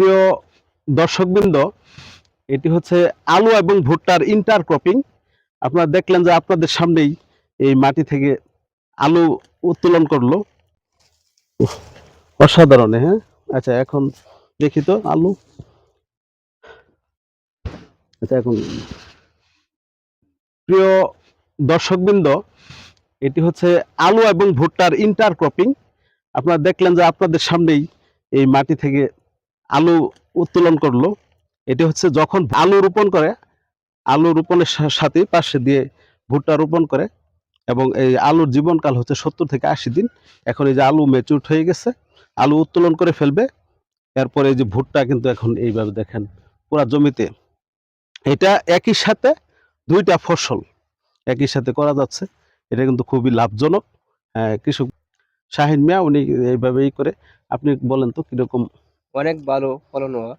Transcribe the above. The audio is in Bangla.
প্রিয় দর্শকবৃন্দ, এটি হচ্ছে আলু এবং ভুট্টার ইন্টার ক্রপিং আপনারা দেখলেন যে আপনাদের সামনেই এই মাটি থেকে আলু উত্তোলন করল। অসাধারণে হ্যাঁ? আচ্ছা এখন দেখি তো আলু। আচ্ছা এখন প্রিয় দর্শকবৃন্দ, এটি হচ্ছে আলু এবং ভুট্টার ইন্টার ক্রপিং আপনারা দেখলেন যে আপনাদের সামনেই এই মাটি থেকে আলু উত্তোলন করল এটি হচ্ছে যখন আলু রোপণ করে আলু রোপণের সাথে পাশে দিয়ে ভুট্টা রোপণ করে এবং এই আলুর জীবনকাল হচ্ছে সত্তর থেকে আশি দিন। এখন এই যে আলু ম্যাচুর হয়ে গেছে আলু উত্তোলন করে ফেলবে এরপরে এই যে ভুট্টা কিন্তু এখন এইভাবে দেখেন পুরা জমিতে। এটা একই সাথে দুইটা ফসল একই সাথে করা যাচ্ছে এটা কিন্তু খুবই লাভজনক। আহ, কৃষক শাহিন মিয়া উনি এইভাবেই করে আপনি বলেন তো কীরকম অনেক ভালো ফলন হওয়া।